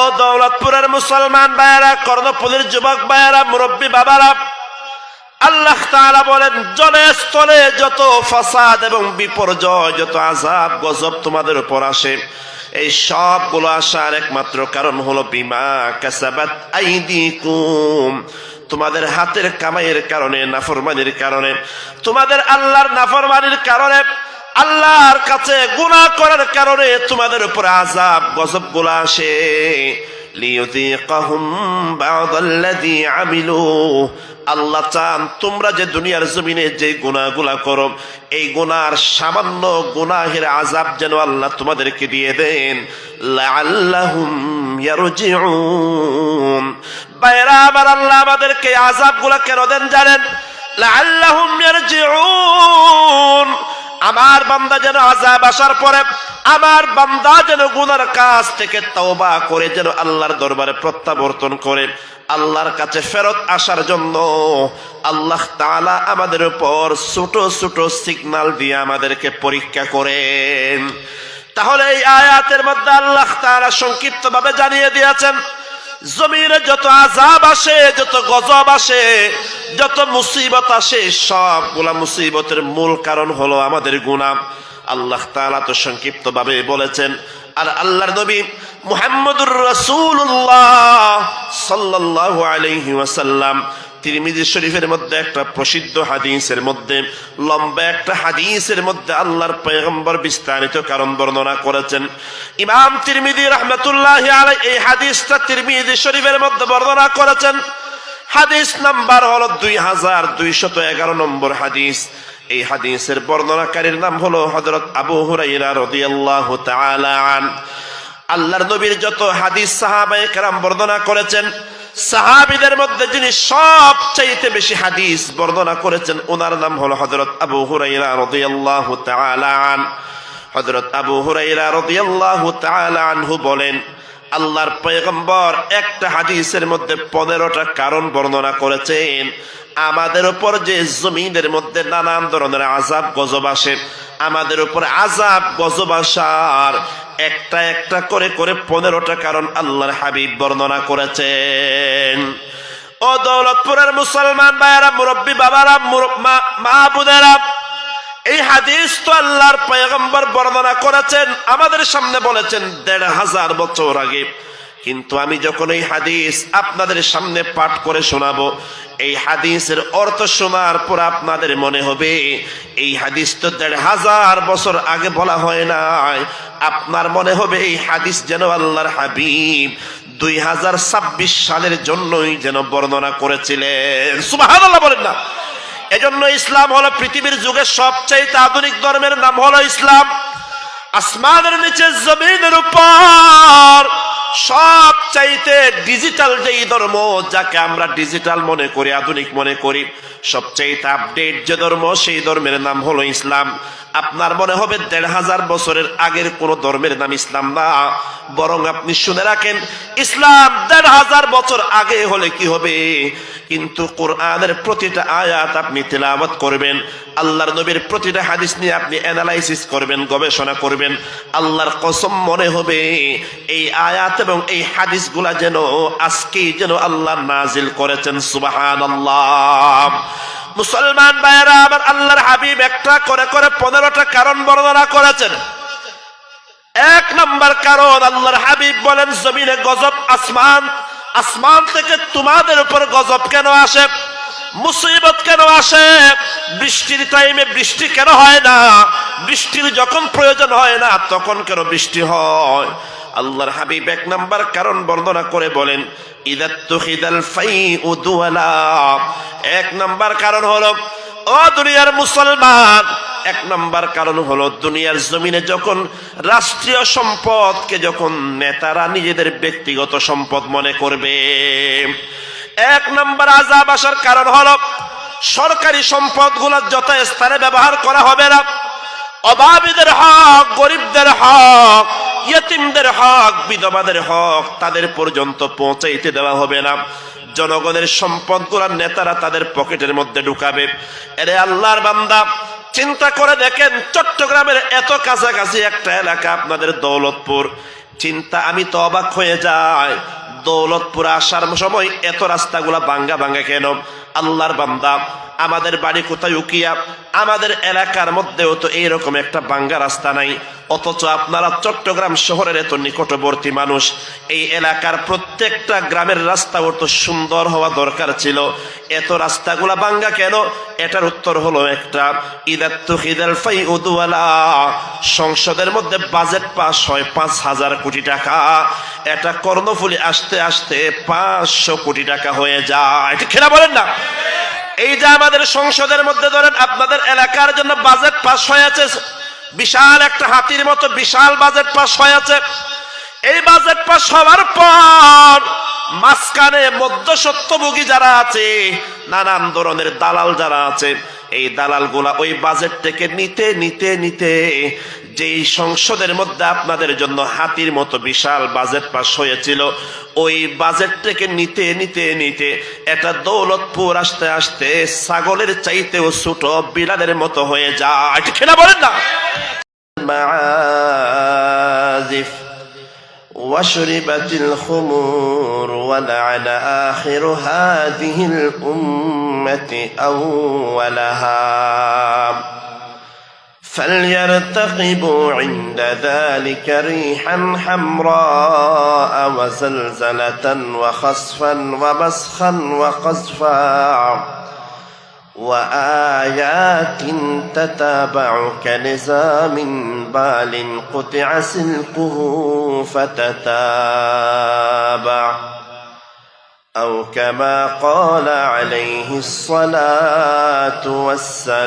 ও দৌলতপুরের মুসলমান ভাইয়েরা কর্ণপুরের যুবক ভাইয়েরা, মুরব্বী বাবারা, আল্লাহ তাআলা বলেন, জলে, স্থলে যত ফাসাদ এবং বিপর্যয়, যত আজাব গজব তোমাদের উপর আসে। এই সবগুলো আসার একমাত্র কারণ হলো, বিমা কাসাবাত আইদিকুম। তোমাদের হাতের কামাইয়ের কারণে, নাফরমানির কারণে, তোমাদের আল্লাহর নাফরমানির কারণে আল্লাহর কাছে গুনাহ করার কারণে তোমাদের উপর আজাব গজবগুলা আসে আল্লাহ চান তোমরা যে দুনিয়ার জমিনে যে গুনাহগুলা করো, এই গুনার সামান্য গুনাহের আজাব যেন আল্লাহ তোমাদেরকে দিয়ে দেন। বাইরা আমার আল্লাহ আমাদেরকে আজাবগুলা কেন দেন জানেন? ইয়ারজিউন। আমার বান্দা যেন আজাব আসার পরে আমার বান্দা যেন গুনার কাজ থেকে তওবা করে যেন আল্লাহর দরবারে প্রত্যাবর্তন করে, আল্লাহর কাছে ফেরত আসার জন্য আল্লাহ তাআলা আমাদের উপর ছোট ছোট সিগনাল দিয়ে আমাদেরকে পরীক্ষা করেন। তাহলে এই আয়াতের মধ্যে আল্লাহ তাআলা সংক্ষিপ্ত ভাবে জানিয়ে দিয়েছেন জমিনে যত আজাব আসে, যত গজব আসে, যত মুসিবত আসে, সবগুলা মুসিবতের মূল কারণ হলো আমাদের গুনাম আল্লাহ তালা তো সংক্ষিপ্ত ভাবে বলেছেন, আর আল্লাহর নবী মুহাম্মদুর রসুল্লাহ সাল্লাল্লাহু আলাইহি ওয়াসাল্লাম তিরমিজি শরীফের মধ্যে একটা প্রসিদ্ধ হাদিসের মধ্যে, লম্বা একটা হাদিসের মধ্যে আল্লাহর পয়গম্বর বিস্তারিত কারণ বর্ণনা করেছেন। ইমাম তিরমিজি রহমতুল্লাহ আলাই এই হাদিসটা তিরমিজি শরীফের মধ্যে বর্ণনা করেছেন। হাদিস নাম্বার হলো দুই হাজার দুইশত এগারো নম্বর হাদিস। এই হাদিসের বর্ণনাকারীর নাম হলো হজরত আবু হুরাইরা রাদিয়াল্লাহু তাআলা আন। আল্লাহর নবীর যত হাদিস সাহাবায়ে কেরাম বর্ণনা করেছেন সাহাবিদের মধ্যে যিনি সবচাইতে বেশি হাদিস বর্ণনা করেছেন ওনার নাম হলো হজরত আবু হুরাইরা রাদিয়াল্লাহু আন। হজরত আবু হুরাইরা রাদিয়াল্লাহু তাআলা আনহু বলেন, আল্লাহর পয়গম্বর একটা হাদিসের মধ্যে পনেরোটা কারণ বর্ণনা করেছেন। আমাদের উপর যে জমিনের মধ্যে নানান ধরনের আজাব গজব আসে। আমাদের উপর আজাব গজব আসার একটা একটা করে করে পনেরোটা কারণ আল্লাহর হাবিব বর্ণনা করেছেন। ও দৌলতপুরের মুসলমান ভাইয়ারা, মুরব্বী বাবারা মা- বোনেরা, এই হাদিস তো আল্লাহর পয়গম্বর বর্ণনা করেছেন, আমাদের সামনে বলেছেন দেড় হাজার বছর আগে। কিন্তু আমি যখন এই হাদিস আপনাদের সামনে পাঠ করে শোনাবো, এই হাদিসের অর্থ শোনার পর আপনাদের মনে হবে, এই হাদিস তো দেড় হাজার বছর আগে বলা হয় নাই। আপনার মনে হবে এই হাদিস যেন আল্লাহর হাবিব দুই হাজার ছাব্বিশ সালের জন্যই যেন বর্ণনা করেছিলেন। সুবাহ বলেন না। এজন্য ইসলাম হলো পৃথিবীর যুগের সবচাইতে আধুনিক ধর্মের নাম হলো ইসলাম। আসমানের নিচে, জমিনের উপর। সব চাইতে ডিজিটাল যেই ধর্ম, যাকে আমরা ডিজিটাল মনে করি, আধুনিক মনে করি সবচাইতে আপডেট যে ধর্ম, সেই ধর্মের নাম হলো ইসলাম। আপনার মনে হবে দেড় হাজার বছরের আগের কোন ধর্মের নাম ইসলাম না, বরং আপনি শুনে রাখেন, ইসলাম দেড় হাজার বছর আগে হলে কি হবে? কিন্তু কোরআনের প্রতিটা আয়াত আপনি তেলাওয়াত করবেন, আল্লাহর নবীর প্রতিটা হাদিস নিয়ে আপনি অ্যানালাইসিস করবেন, গবেষণা করবেন, আল্লাহর কসম মনে হবে, এই আয়াত এবং এই হাদিসগুলা যেন আজকেই যেন আল্লাহ নাজিল করেছেন সুবাহান আল্লাহ মুসলমান ভাইয়েরা, আমার আল্লাহর হাবিব একটা করে করে পনেরোটা কারণ বর্ণনা করেছেন। এক নম্বর কারণ, আল্লাহর হাবিব বলেন, জমিনে গজব আসমান আসমান থেকে তোমাদের উপর গজব কেন আসে? মুসিবত কেন আসে? বৃষ্টির টাইমে বৃষ্টি কেন হয় না? বৃষ্টির যখন প্রয়োজন হয় না, তখন কেন বৃষ্টি হয়? আল্লাহর হাবিব এক নাম্বার কারণ বর্ণনা করে বলেন এক নাম্বার কারণ হলো, ও দুনিয়ার মুসলমান। এক নাম্বার কারণ হলো, দুনিয়ার জমিনে যখন রাষ্ট্রীয় সম্পদকে যখন নেতারা নিজেদের ব্যক্তিগত সম্পদ মনে করবে। এক নাম্বার আজাব আসার কারণ হলো, সরকারি সম্পদগুলো যথাস্থানে ব্যবহার করা হবে না। অভাবীদের হক, গরিবদের হক ইয়তিমদের হক, বিধবাদের হক তাদের পর্যন্ত পৌঁছাইতে দেওয়া হবে না। জনগণের সম্পদগুলার নেতারা তাদের পকেটের মধ্যে ঢুকাবে। এরে আল্লাহর বান্দা, চিন্তা করে দেখেন চট্টগ্রামের এত কাছাকাছি একটা এলাকা আপনাদের দৌলতপুর। চিন্তা, আমি তো অবাক হয়ে যাই। দৌলতপুর আসার সময় এত রাস্তাগুলা ভাঙ্গা ভাঙ্গা কেন? আল্লাহর বান্দা, আমাদের বাড়ি কোথায় উকিয়া? আমাদের এলাকার মধ্যেও তো এইরকম একটা বাঙ্গা রাস্তা নাই। অথচ আপনারা চট্টগ্রাম শহরের এত নিকটবর্তী মানুষ। এই এলাকার প্রত্যেকটা গ্রামের রাস্তাও তো সুন্দর হওয়া দরকার ছিল। এত রাস্তাগুলা বাঙ্গা কেন? এটার উত্তর হলো একটা সংসদের মধ্যে বাজেট পাস হয় পাঁচ হাজার কোটি টাকা। এটা কর্ণফুলি আসতে আসতে পাঁচশো কোটি টাকা হয়ে যায়। এটা খেলা বলেন না? এই যে আমাদের সংসদের মধ্যে ধরেন আপনাদের এলাকার জন্য বাজেট পাস হয়েছে বিশাল একটা হাতির মতো বিশাল বাজেট পাস হয়েছে এই বাজেট পাস হওয়ার পর মাঝখানে সত্যভোগী যারা আছে, নানান ধরনের দালাল যারা আছে, এই দালালগুলা ওই বাজেট থেকে নিতে নিতে নিতে যেই সংসদের মধ্যে আপনাদের জন্য হাতির মতো বিশাল বাজেট পাস হয়েছিল ওই বাজেট থেকে নিতে নিতে নিতে এটা দৌলতপুর আসতে আসতে ছাগলের চাইতেও ছোট বিড়ালের মতো হয়ে যায় খেলা বলেন না معازف وشربت الخمور ولعن آخر هذه الأمة أولها فليرتقبوا عند ذلك ريحا حمراء وزلزلة وخسفا ومسخا وقذفا وآيات تتابع كنظام بال قطع سلكه فتتابع أو كما قال عليه الصلاة والسلام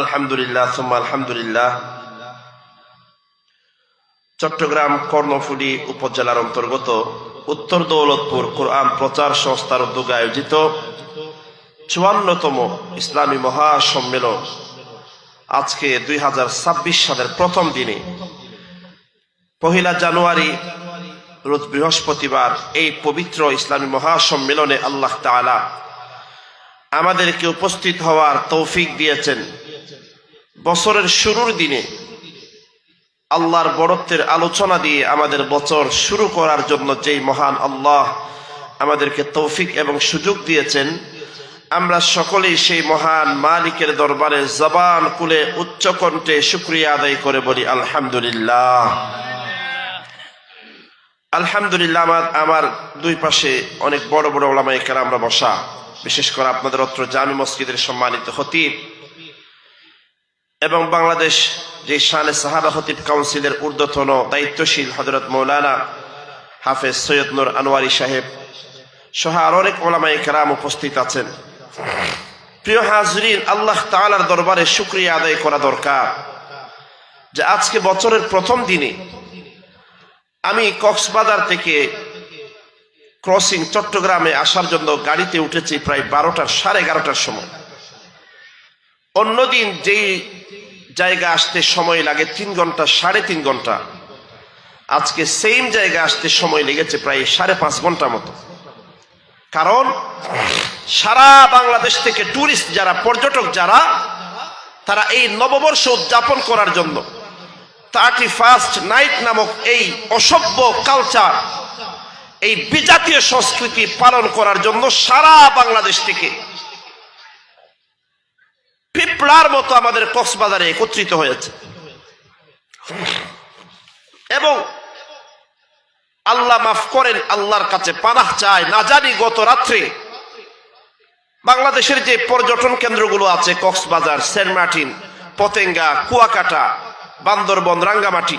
আলহামদুলিল্লাহ, সোম্মা আলহামদুলিল্লাহ। চট্টগ্রাম কর্ণফুলি উপজেলার অন্তর্গত উত্তর দৌলতপুর কোরআন প্রচার সংস্থার উদ্যোগে আয়োজিত চুয়ান্নতম ইসলামী মহাসম্মেলন আজকে দুই হাজার ছাব্বিশ সালের প্রথম দিনে। পহিলা জানুয়ারি, রোজ বৃহস্পতিবার এই পবিত্র ইসলামী মহাসম্মেলনে আল্লাহ তালা আমাদেরকে উপস্থিত হওয়ার তৌফিক দিয়েছেন। বছরের শুরুর দিনে আল্লাহর বড়ত্বের আলোচনা দিয়ে আমাদের বছর শুরু করার জন্য যেই মহান আল্লাহ আমাদেরকে তৌফিক এবং সুযোগ দিয়েছেন, আমরা সকলেই সেই মহান মালিকের দরবারে জবান কুলে উচ্চ কণ্ঠে শুক্রিয়া আদায় করে বলি, আলহামদুলিল্লাহ। আলহামদুলিল্লাহ আমার আমার দুই পাশে অনেক বড় বড় ওলামাই আমরা বসা, বিশেষ করে আপনাদের অত্র জামি মসজিদের সম্মানিত হতিব এবং বাংলাদেশ যে শানে সাহাবা হতিব কাউন্সিলের ঊর্ধ্বতন দায়িত্বশীল হজরত মৌলানা হাফেজ সৈয়দ নুর আনোয়ারি সাহেব সহ আর অনেক ওলামাই কেরাম উপস্থিত আছেন। প্রিয় হাজরিন, আল্লাহ তালার দরবারে শুক্রিয়া আদায় করা দরকার যে আজকে বছরের প্রথম দিনে আমি কক্সবাজার থেকে ক্রসিং চট্টগ্রামে আসার জন্য গাড়িতে উঠেছি প্রায় বারোটার, সাড়ে এগারোটার সময়। অন্যদিন যেই জায়গা আসতে সময় লাগে তিন ঘণ্টা, সাড়ে তিন ঘণ্টা। আজকে সেম জায়গা আসতে সময় লেগেছে প্রায় সাড়ে পাঁচ ঘণ্টা মতো। কারণ সারা বাংলাদেশ থেকে টুরিস্ট যারা, পর্যটক যারা, তারা এই নববর্ষ উদযাপন করার জন্য থার্টি ফার্স্ট নাইট নামক এই অসভ্য কালচার এই বিজাতীয় সংস্কৃতি পালন করার জন্য সারা বাংলাদেশ থেকে পিপড়ার মতো আমাদের কক্সবাজারে একত্রিত হয়েছে। এবং আল্লাহ মাফ করেন, আল্লাহর কাছে পানাহ চায় না জানি গত রাত্রে বাংলাদেশের যে পর্যটন কেন্দ্রগুলো আছে, কক্সবাজার, সেন্ট মার্টিন, পতেঙ্গা, কুয়াকাটা, বান্দরবন, রাঙ্গামাটি,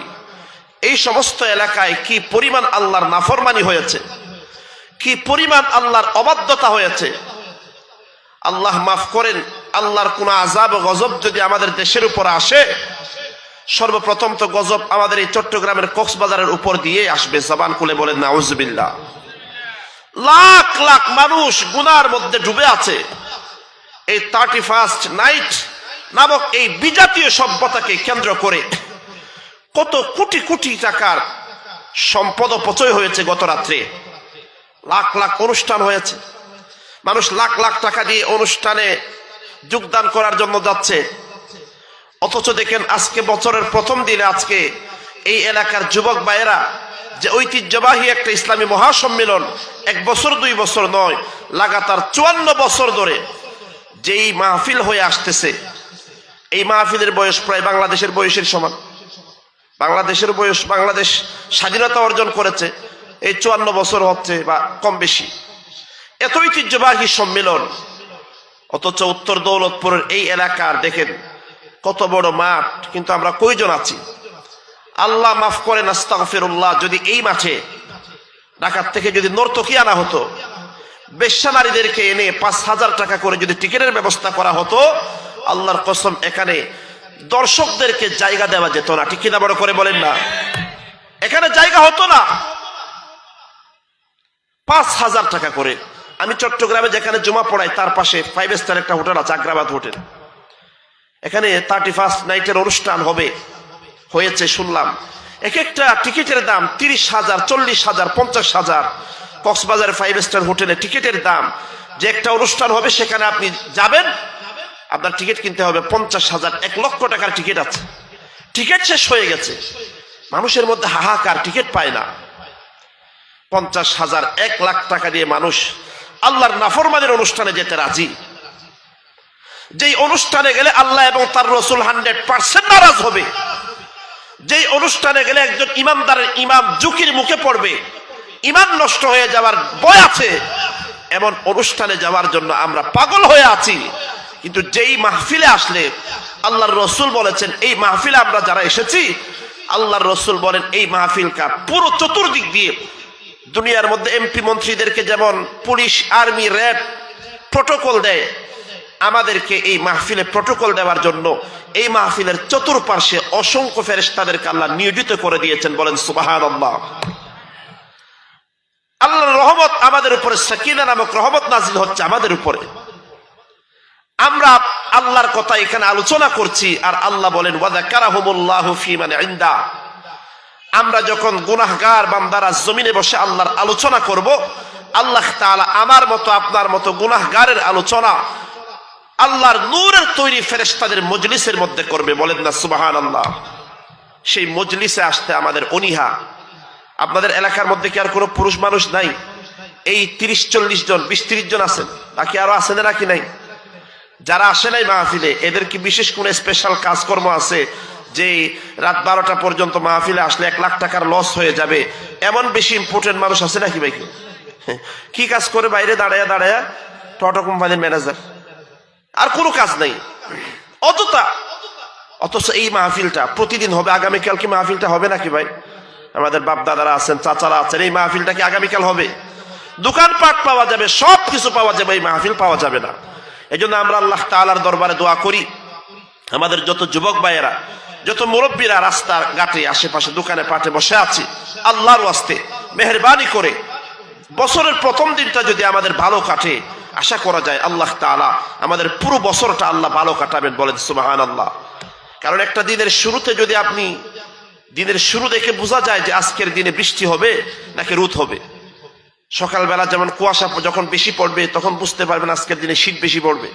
এই সমস্ত এলাকায় কি পরিমাণ আল্লাহর নাফরমানি হয়েছে? কি পরিমাণ আল্লাহর অবাধ্যতা হয়েছে? আল্লাহ মাফ করেন, আল্লাহর কোন আজাব গজব যদি আমাদের দেশের উপর আসে, সর্বপ্রথম তো গজব আমাদের এই চট্টগ্রামের কক্সবাজারের উপর দিয়ে আসবে, জবান খুলে বলেন নাউজবিল্লা লাখ লাখ মানুষ গুনার মধ্যে ডুবে আছে। এই থার্টি ফার্স্ট নাইট নামক এই বিজাতীয় সভ্যতাকে কেন্দ্র করে কত কোটি কোটি টাকার সম্পদ অপচয় হয়েছে গত রাত্রে। লাখ লাখ অনুষ্ঠান হয়েছে। মানুষ লাখ লাখ টাকা দিয়ে অনুষ্ঠানে যোগদান করার জন্য যাচ্ছে। অথচ দেখেন আজকে বছরের প্রথম দিনে আজকে এই এলাকার যুবক ভাইয়েরা যে ঐতিহ্যবাহী একটা ইসলামী মহাসম্মেলন এক বছর, দুই বছর নয়, লাগাতার চুয়ান্ন বছর ধরে যেই মাহফিল হয়ে আসতেছে। এই মাহফিলের বয়স প্রায় বাংলাদেশের বয়সের সমান। বাংলাদেশের বয়স, বাংলাদেশ স্বাধীনতা অর্জন করেছে। এই চুয়ান্ন বছর হচ্ছে বা কম বেশি। এত ঐতিহ্যবাহী সম্মেলন। অথচ উত্তর দৌলতপুরের এই এলাকার দেখেন, কত বড় মাঠ, কিন্তু আমরা কয়জন আছি? আল্লাহ মাফ করেন, আস্তাগফিরুল্লাহ, যদি এই মাঠে ঢাকার থেকে যদি নর্তকি আনা হতো, বেশ্যা নারীদেরকে এনে পাঁচ হাজার টাকা করে যদি টিকিটের ব্যবস্থা করা হতো, আল্লাহর কসম, এখানে দর্শকদেরকে জায়গা দেওয়া যেত না। ঠিক কিনা বড় করে বলেন না? এখানে জায়গা হতো না। পাঁচ হাজার টাকা করে আমি চট্টগ্রামে যেখানে জমা পড়াই, তার পাশে ফাইভ স্টার একটা হোটেল আছে, আগ্রাবাদ হোটেল। এখানে থার্টি ফার্স্ট নাইটের অনুষ্ঠান হবে, হয়েছে শুনলাম। এক একটা টিকিটের দাম তিরিশ হাজার, চল্লিশ হাজার, পঞ্চাশ হাজার। কক্সবাজার ফাইভ স্টার হোটেলে টিকিটের দাম, যে একটা অনুষ্ঠান হবে, সেখানে আপনি যাবেন, আপনার টিকিট কিনতে হবে পঞ্চাশ হাজার, এক লক্ষ টাকার টিকিট আছে। টিকিট শেষ হয়ে গেছে। মানুষের মধ্যে হাহাকার, টিকিট পায় না। পঞ্চাশ হাজার, এক লাখ টাকা দিয়ে মানুষ আল্লাহর নাফরমানের অনুষ্ঠানে যেতে রাজি। যেই অনুষ্ঠানে গেলে আল্লাহ এবং তার রসুল হান্ড্রেড পার্সেন্ট নারাজ হবে। যেই অনুষ্ঠানে গেলে একজন ইমানদারের ইমাম ঝুঁকির মুখে পড়বে। ইমান নষ্ট হয়ে যাওয়ার বয় আছে। এমন অনুষ্ঠানে যাওয়ার জন্য আমরা পাগল হয়ে আছি। কিন্তু যেই মাহফিলে আসলে আল্লাহর রসুল বলেছেন, এই মাহফিলে আমরা যারা এসেছি, আল্লাহর রসুল বলেন, এই মাহফিলকা পুরো চতুর্দিক দিয়ে দুনিয়ার মধ্যে এমপি মন্ত্রীদেরকে যেমন পুলিশ, আর্মি, র্যাব প্রোটোকল দেয়, আমাদেরকে এই মাহফিলে প্রোটোকল দেওয়ার জন্য এই মাহফিলের চতুর্পার্শ্বে অসংখ্য ফেরেশতাদেরকে আল্লাহ নিয়োজিত করে দিয়েছেন বলেন সুবাহান আল্লাহ আল্লাহর রহমত আমাদের উপরে, সাকিনা নামক রহমত নাজিল হচ্ছে আমাদের উপরে। আমরা আল্লাহর কথা এখানে আলোচনা করছি আর আল্লাহ বলেন ওয়াদা কারাহমুল্লাহ ফি মানে ইন্দা। আমরা যখন গুনাহগার বান্দারা জমিনে বসে আল্লাহর আলোচনা করব, আল্লাহ তাআলা আমার মতো, আপনার মতো গুনাহগারের আলোচনা আল্লাহর নূরের তৈরি ফেরেশতাদের মজলিসের মধ্যে করবে। বলেন না সুবাহান আল্লাহ সেই মজলিসে আসতে আমাদের অনিহা। আপনাদের এলাকার মধ্যে কি আর কোনো পুরুষ মানুষ নাই? এই তিরিশ, চল্লিশ জন, বিশ, তিরিশ জন আছেন। বাকি আরও আছেন নাকি নাই? যারা আসে নাই মাহফিলে, এদের কি বিশেষ কোনো স্পেশাল কাজকর্ম আছে? যে রাত বারোটা পর্যন্ত মাহফিলে আসলে এক লাখ টাকার লস হয়ে যাবে, এমন বেশি ইম্পর্টেন্ট মানুষ আছে নাকি ভাই? কি কাজ করে বাইরে দাঁড়ায় দাঁড়ায়া? টটো কোম্পানির ম্যানেজার আর কোনো কাজ নেই। অতটা অথচ এই মাহফিলটা প্রতিদিন হবে। আগামীকাল কি মাহফিলটা হবে নাকি ভাই? আমাদের বাপ দাদারা আছেন, চাচারা আছেন, এই মাহফিলটা কি আগামীকাল হবে? দোকানপাট পাওয়া যাবে সব কিছু পাওয়া যাবে, এই মাহফিল পাওয়া যাবে না। এই আমরা আল্লাহ তালার দরবারে দোয়া করি। আমাদের যত যুবক ভাইয়েরা যত মুরব্বীরা রাস্তার ঘাটে, আশেপাশে দোকানে পাটে বসে আছি, আল্লাহর ওয়াস্তে মেহরবানি করে, বছরের প্রথম দিনটা যদি আমাদের ভালো কাটে, আশা করা যায় আল্লাহ তাআলা আমাদের পুরো বছরটা আল্লাহ ভালো কাটাবেন বলেন সুবাহান আল্লাহ কারণ একটা দিনের শুরুতে যদি আপনি দিনের শুরু দেখে বোঝা যায় যে আজকের দিনে বৃষ্টি হবে নাকি রোদ হবে। সকালবেলা যেমন কুয়াশা যখন বেশি পড়বে, তখন বুঝতে পারবেন আজকের দিনে শীত বেশি পড়বে।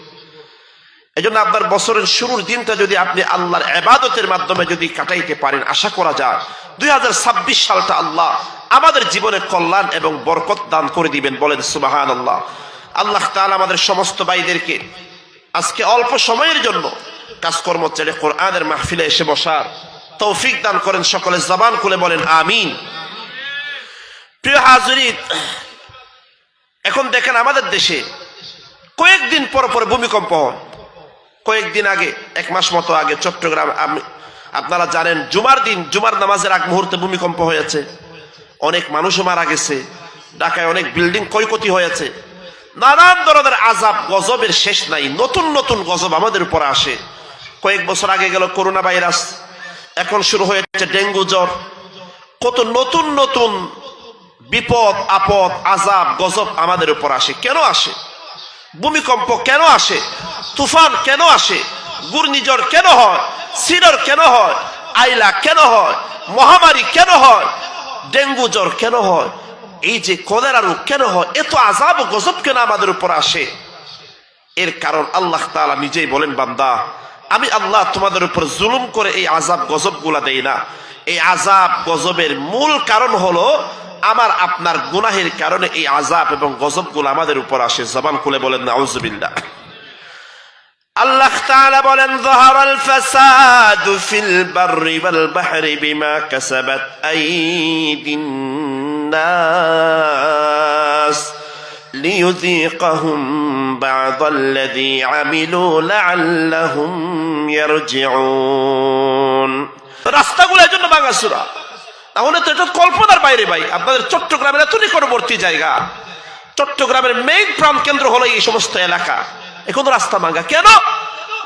এই জন্য আপনার বছরের শুরুর দিনটা যদি আপনি আল্লাহর এবাদতের মাধ্যমে যদি কাটাইতে পারেন, আশা করা যায় দুই হাজার ছাব্বিশ সালটা আল্লাহ আমাদের জীবনে কল্যাণ এবং বরকত দান করে দিবেন। বলেন সুবাহান আল্লাহ আল্লাহ তাআলা আমাদের সমস্ত ভাইদেরকে আজকে অল্প সময়ের জন্য কাজকর্ম ছেড়ে কোরআনের মাহফিলে এসে বসার তৌফিক দান করেন। সকলে জবান খুলে বলেন, আমিন। প্রিয় হাজরিত এখন দেখেন আমাদের দেশে কয়েকদিন পর পর ভূমিকম্প হয়। কয়েকদিন আগে, এক মাস মতো আগে, চট্টগ্রাম আপনারা জানেন, জুমার দিন, জুমার নামাজের আগ মুহূর্তে ভূমিকম্প হয়েছে। অনেক মানুষও মারা গেছে। ঢাকায় অনেক বিল্ডিং ক্ষয়ক্ষতি হয়েছে। নানান ধরনের আজাব গজবের শেষ নাই। নতুন নতুন গজব আমাদের উপর আসে। কয়েক বছর আগে গেল করোনা ভাইরাস। এখন শুরু হয়েছে ডেঙ্গু জ্বর। কত নতুন নতুন বিপদ, আপদ আজাব গজব আমাদের উপর আসে। কেন আসে? ভূমিকম্প কেন আসে? তুফান কেন আসে? ঘূর্ণিঝড় কেন হয়? সিডর কেন হয়? আইলা কেন হয়? মহামারী কেন হয়? ডেঙ্গু জ্বর কেন হয়? এই যে কলেরা রোগ কেন হয়? এত আজাব গজব কেন আমাদের উপর আসে? এর কারণ আল্লাহ তালা নিজেই বলেন, বান্দা, আমি আল্লাহ তোমাদের উপর জুলুম করে এই আজাব গজবগুলা দেই না। এই আজাব গজবের মূল কারণ হলো আমার, আপনার গুনাহের কারণে এই আজাব এবং গজবগুলো আমাদের উপর আসে। জবান খুলে বলেন না আউজুবিল্লাহ আল্লাহ তাআলা বলেন, যাহারাল ফাসাদু ফিল বাররি ওয়াল বাহরি বিমা কাসাবাত আইদিন নাস লিয়ুযীকাহুম বা'দাল্লাযী আমিলু লা'আল্লাহুম ইয়ারজিউন। রাস্তাগুলো এজন্য ভাঙাচুরা তাহলে তো এটা কল্পনার বাইরে ভাই। আপনাদের চট্টগ্রামের এত নিকটবর্তী জায়গা। চট্টগ্রামের মেইন প্রাণ কেন্দ্র হলো এই সমস্ত এলাকা। এখন রাস্তা ভাঙা। কেন?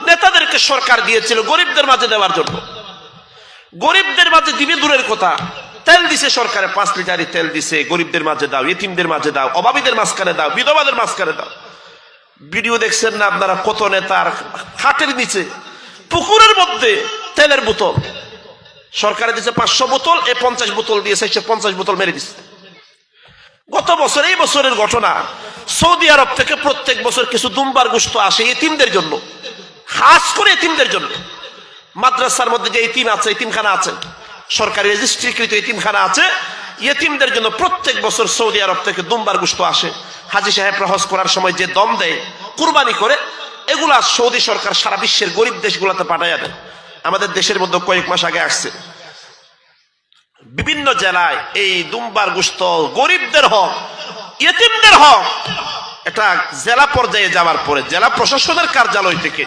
নেতাদেরকে সরকার দিয়েছিল গরিবদের মাঝে দেওয়ার জন্য। গরিবদের মাঝে দিবে দূরের কথা। তেল দিছে সরকারে, পাঁচ লিটারই তেল দিছে, গরিবদের মাঝে দাও, এতিমদের মাঝে দাও, অভাবীদের মাঝখানে দাও, বিধবাদের মাঝখানে দাও। ভিডিও দেখছেন না আপনারা কত নেতার হাটের নিচে, পুকুরের মধ্যে তেলের বোতল। সরকারে দিচ্ছে পাঁচশো বোতল, এ পঞ্চাশ বোতল দিয়েছে সে পঞ্চাশ বোতল মেরে দিচ্ছে গত বছর, এই বছরের ঘটনা সৌদি আরব থেকে প্রত্যেক বছর কিছু দুম্বার গোস্ত আসে এতিমদের জন্য। খাস করে এতিমদের জন্য। মাদ্রাসার মধ্যে যে এতিম আছে, এতিমখানা আছে, সরকারি রেজিস্ট্রিকৃত এতিমখানা আছে ইয়েতিমদের জন্য প্রত্যেক বছর সৌদি আরব থেকে দুম্বার গোস্ত আসে। হাজি সাহেব হজ করার সময় যে দম দেয়, কুরবানি করে, এগুলা সৌদি সরকার সারা বিশ্বের গরিব দেশগুলোতে পাঠাইয়া দেয়। আমাদের দেশের মধ্যে কয়েক মাস আগে আসছে। বিভিন্ন জেলায় এই দুম্বার গুস্ত গরিবদের হক ইয়েতিমদের হক। এটা জেলা পর্যায়ে যাওয়ার পরে জেলা প্রশাসনের কার্যালয় থেকে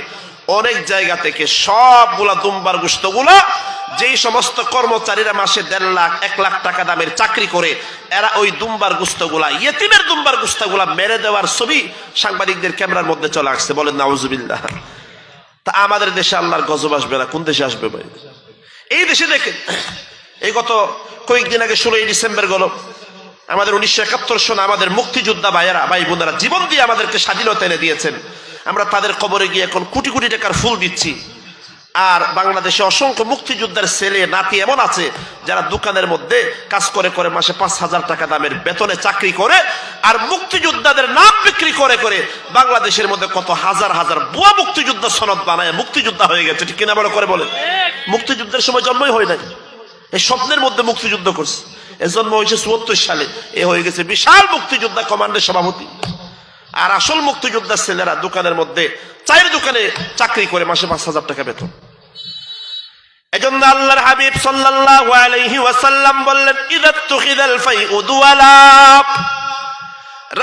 অনেক জায়গা থেকে সবগুলা দুম্বার গুস্তগুলা যেই সমস্ত কর্মচারীরা মাসে দেড় লাখ, এক লাখ টাকা দামের চাকরি করে, এরা ওই দুম্বার গুস্তগুলা, ইয়েতিমের দুম্বার গুস্তগুলা মেরে দেওয়ার ছবি সাংবাদিকদের ক্যামেরার মধ্যে চলে আসছে। বলেন, নাউজুবিল্লাহ। তা আমাদের দেশে আল্লাহর গজব আসবে না, কোন দেশে আসবে ভাই? এই দেশে দেখেন, এই গত কয়েকদিন আগে ষোলোই ডিসেম্বর গেল আমাদের উনিশশো একাত্তর সনে আমাদের মুক্তিযোদ্ধা ভাইয়েরা, ভাই বোনেরা জীবন দিয়ে আমাদেরকে স্বাধীনতা এনে দিয়েছেন। আমরা তাদের কবরে গিয়ে এখন কোটি কোটি টাকার ফুল দিচ্ছি। আর বাংলাদেশে অসংখ্য মুক্তিযোদ্ধার ছেলে, নাতি এমন আছে যারা দোকানের মধ্যে কাজ করে করে মাসে পাঁচ হাজার টাকা দামের বেতনে চাকরি করে আর মুক্তিযোদ্ধাদের নাম বিক্রি করে করে বাংলাদেশের মধ্যে কত হাজার হাজার বুয়া মুক্তিযোদ্ধা সনদ বানায় মুক্তিযোদ্ধা হয়ে গেছে। ঠিক কিনা বলে, করে বলে মুক্তিযুদ্ধের সময় জন্মই হয় নাই। এই স্বপ্নের মধ্যে মুক্তিযুদ্ধ করছে। এ জন্ম হয়েছে চুয়াত্তর সালে। এ হয়ে গেছে বিশাল মুক্তিযোদ্ধা কমান্ডের সভাপতি। আর আসল মুক্তিযোদ্ধার ছেলেরা দোকানের মধ্যে, চায়ের দোকানে চাকরি করে মাসে পাঁচ হাজার টাকা বেতন।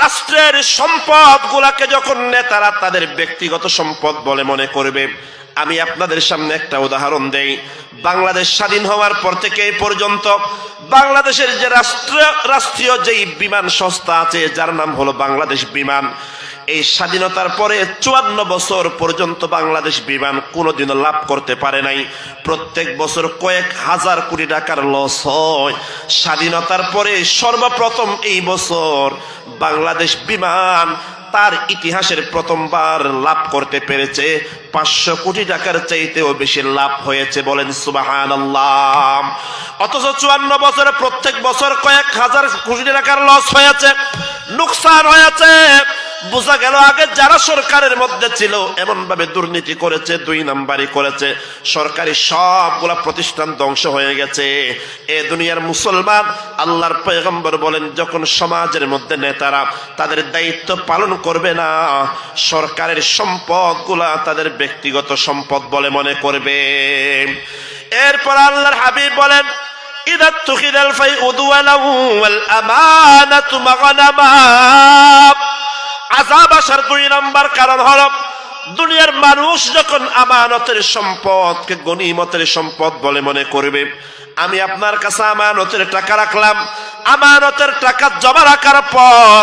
রাষ্ট্রের সম্পদ গুলাকে যখন নেতারা তাদের ব্যক্তিগত সম্পদ বলে মনে করবে আমি আপনাদের সামনে একটা উদাহরণ দেই। বাংলাদেশ স্বাধীন হওয়ার পর থেকে এই পর্যন্ত বাংলাদেশের যে রাষ্ট্র, রাষ্ট্রীয় যেই বিমান সংস্থা আছে, যার নাম হলো বাংলাদেশ বিমান, এই স্বাধীনতার পরে চুয়ান্ন বছর পর্যন্ত বাংলাদেশ বিমান কোনোদিনও লাভ করতে পারে নাই। প্রত্যেক বছর কয়েক হাজার কোটি টাকার লস হয়। স্বাধীনতার পরে সর্বপ্রথম এই বছর বাংলাদেশ বিমান তার ইতিহাসের প্রথমবার লাভ করতে পেরেছে, পাঁচশো কোটি টাকার চাইতেও বেশি লাভ হয়েছে বলেন সুবাহান অথচ চুয়ান্ন বছরে প্রত্যেক বছর কয়েক হাজার কোটি টাকার লস হয়েছে, নুকসান হয়েছে। বোঝা গেল আগে যারা সরকারের মধ্যে ছিল এমন ভাবে দুর্নীতি করেছে দুই নাম্বারই করেছে সরকারি সবগুলা প্রতিষ্ঠান ধ্বংস হয়ে গেছে এ দুনিয়ার মুসলমান আল্লাহর পয়গম্বর বলেন যখন সমাজের মধ্যে নেতারা তাদের দায়িত্ব পালন করবে না সরকারের সম্পদ গুলা তাদের ব্যক্তিগত সম্পদ বলে মনে করবে এরপর আল্লাহর হাবিব বলেন إذا اتخذ الفيء دولا والأمانة مغنما আজাব আসার দুই নম্বর কারণ হল, দুনিয়ার মানুষ যখন আমানতের সম্পদকে গণিমতের সম্পদ বলে মনে করবে, আমি আপনার কাছে আমানতের টাকা রাখলাম। আমানতের টাকা জমা রাখার পর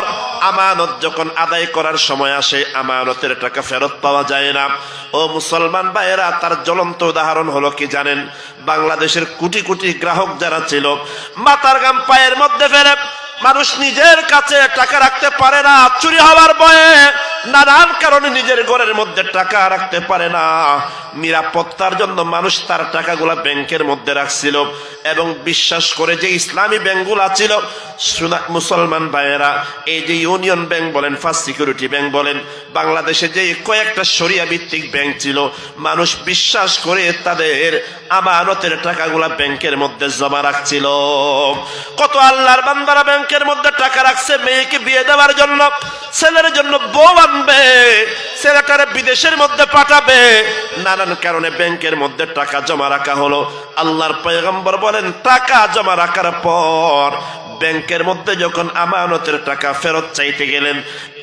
আমানত যখন আদায় করার সময় আসে, আমানতের টাকা ফেরত পাওয়া যায় না। ও মুসলমান ভাইয়েরা, তার জ্বলন্ত উদাহরণ হলো কি জানেন? বাংলাদেশের কোটি কোটি গ্রাহক যারা ছিল মাতার গাম পায়ের মধ্যে ফেলে মানুষ নিজের কাছে টাকা রাখতে পারে না, চুরি হওয়ার ভয়ে নানান কারণে নিজের ঘরের মধ্যে টাকা রাখতে পারে না। নিরাপত্তার জন্য মানুষ তার টাকাগুলা ব্যাংকের মধ্যে রাখছিল এবং বিশ্বাস করে যে ইসলামী ব্যাংকগুলা ছিল মুসলমান ভাইয়েরা, এই যে ইউনিয়ন ব্যাংক বলেন, ফার্স্ট সিকিউরিটি ব্যাংক বলেন, বাংলাদেশে যে কয়েকটা সরিয়া ভিত্তিক ব্যাংক ছিল, মানুষ বিশ্বাস করে তাদের আমানতের টাকাগুলা ব্যাংকের মধ্যে জমা রাখছিল। কত আল্লাহর বান্দারা ব্যাংকের মধ্যে টাকা রাখছে মেয়েকে বিয়ে দেওয়ার জন্য, ছেলের জন্য বউ আনবে, ছেলেটারে বিদেশের মধ্যে পাঠাবে। নানান কারণে ব্যাংকের মধ্যে টাকা জমা রাখা হলো। আল্লাহর পয়গম্বর বলেন, টাকা জমা রাখার পর ব্যাংকের মধ্যে যখন আমানতের টাকা ফেরত চাইতে গেলেন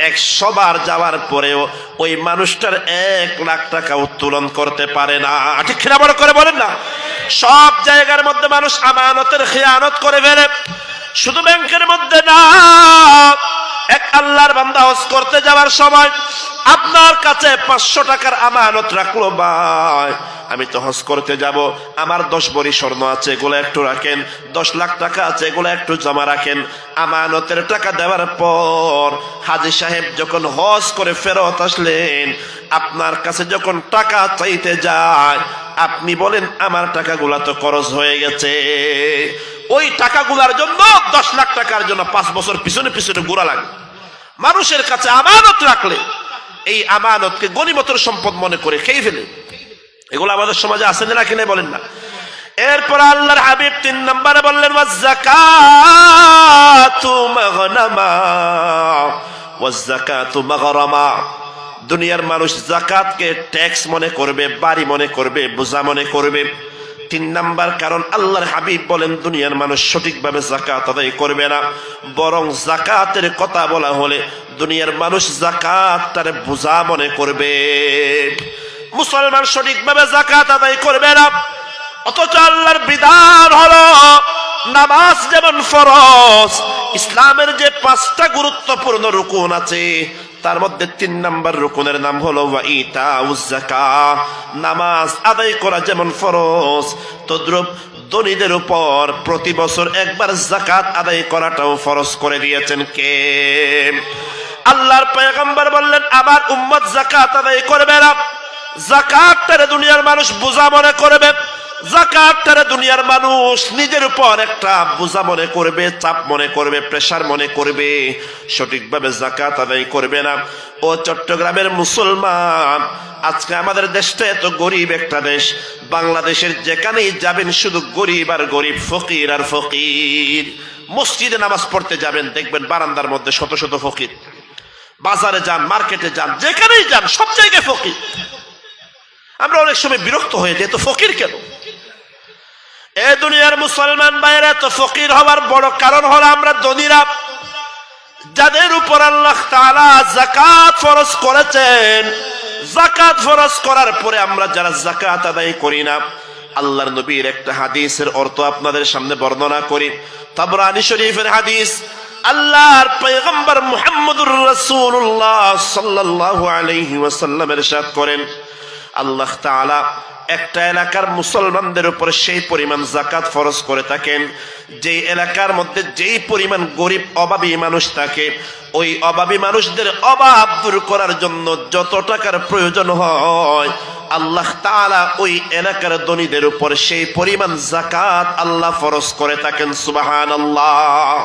একশো বার যাওয়ার পরেও ওই মানুষটার এক লাখ টাকা উত্তোলন করতে পারে না। ঠিক খেলা বড় করে বলেন না? সব জায়গার মধ্যে মানুষ আমানতের খেয়ানত করে ফেলে। শুধু ব্যাংকের মধ্যে না, এক আল্লাহর বান্দা হজ করতে যাওয়ার সময় আপনার কাছে পাঁচশো টাকার আমানত রাখল ভাই। আমি তো হজ করতে যাব। আমার দশ বড়ি স্বর্ণ আছে, এগুলো একটু রাখেন। দশ লাখ টাকা আছে, এগুলো একটু জমা রাখেন। আমানতের টাকা দেওয়ার পর হাজি সাহেব যখন হজ করে ফেরত আসলেন, আপনার কাছে যখন টাকা চাইতে যায়, আপনি বলেন, আমার টাকাগুলা তো খরচ হয়ে গেছে। ওই টাকাগুলার জন্য দশ লাখ টাকার জন্য পাঁচ বছর পিছনে পিছনে ঘোরা লাগে। মানুষের কাছে আমানত রাখলে, এই আমানতকে গণিমতের সম্পদ মনে করে খেয়ে ফেলে। এগুলো আমাদের সমাজে আছে না কিনে বলেন না। এরপর আল্লাহর হাবিব তিন নম্বরে বললেন দুনিয়ার মানুষ জাকাতকে ট্যাক্স মনে করবে, বাড়ি মনে করবে, বোঝা মনে করবে। তিন নাম্বার কারণ, আল্লাহর হাবিব বলেন, দুনিয়ার মানুষ সঠিকভাবে জাকাত আদায় করবে না। বরং জাকাতের কথা বলা হলে দুনিয়ার মানুষ জাকাত তার বোঝা মনে করবে। মুসলমান সঠিকভাবে জাকাত আদায় করবে না। অথচ আল্লাহর বিধান হলো নামাজ যেমন ফরজ, ইসলামের যে পাঁচটা গুরুত্বপূর্ণ রুকুন আছে, তার মধ্যে তিন নাম্বার রুকুনের নাম হলো নামাজ আদায় করা যেমন ফরজ, তদ্রুপ ধনীদের উপর প্রতি বছর একবার জাকাত আদায় করাটাও ফরজ করে দিয়েছেন কে? আল্লাহর পয়গম্বর বললেন, আমার উম্মত জাকাত আদায় করবে না। জাকাতটারে দুনিয়ার মানুষ বোঝা মনে করবে জাকাতটারে দুনিয়ার মানুষ নিজের উপর একটা বোঝা মনে করবে, চাপ মনে করবে, প্রেশার মনে করবে। সঠিকভাবে জাকাত আদায় করবে না। ও চট্টগ্রামের মুসলমান, আজকে আমাদের দেশটা এত গরিব একটা দেশ। বাংলাদেশের যেখানেই যাবেন শুধু গরিব আর গরিব, ফকির আর ফকির। মসজিদে নামাজ পড়তে যাবেন, দেখবেন বারান্দার মধ্যে শত শত ফকির। বাজারে যান, মার্কেটে যান, যেখানেই যান, সব জায়গায় ফকির। আমরা অনেক সময় বিরক্ত হয়ে যাই, তো ফকির কেন? এ দুনিয়ার মুসলমান বাইরে তো ফকির হওয়ার বড় কারণ হলো আমরা ধনীরা, যাদের উপর আল্লাহ তাআলা জাকাত ফরজ করেছেন জাকাত ফরজ করার পরে আমরা যারা জাকাত আদায় করি না, আল্লাহর নবীর একটা হাদিসের অর্থ আপনাদের সামনে বর্ণনা করি। তাবরানি শরীফের হাদিস, আল্লাহর পয়গম্বর মুহাম্মদুর রাসূলুল্লাহ সাল্লাল্লাহু আলাইহি ওয়াসাল্লাম ইরশাদ করেন। আল্লাহ তাআলা একটা এলাকার মুসলমানদের উপর সেই পরিমাণ জাকাত ফরজ করে থাকেন। যেই এলাকার মধ্যে যেই পরিমাণ গরিব, অভাবী মানুষ থাকে, ওই অভাবী মানুষদের অভাব দূর করার জন্য যত টাকার প্রয়োজন হয়, আল্লাহ তাআলা ওই এলাকার ধনীদের উপর সেই পরিমাণ জাকাত আল্লাহ ফরজ করে থাকেন সুবাহান আল্লাহ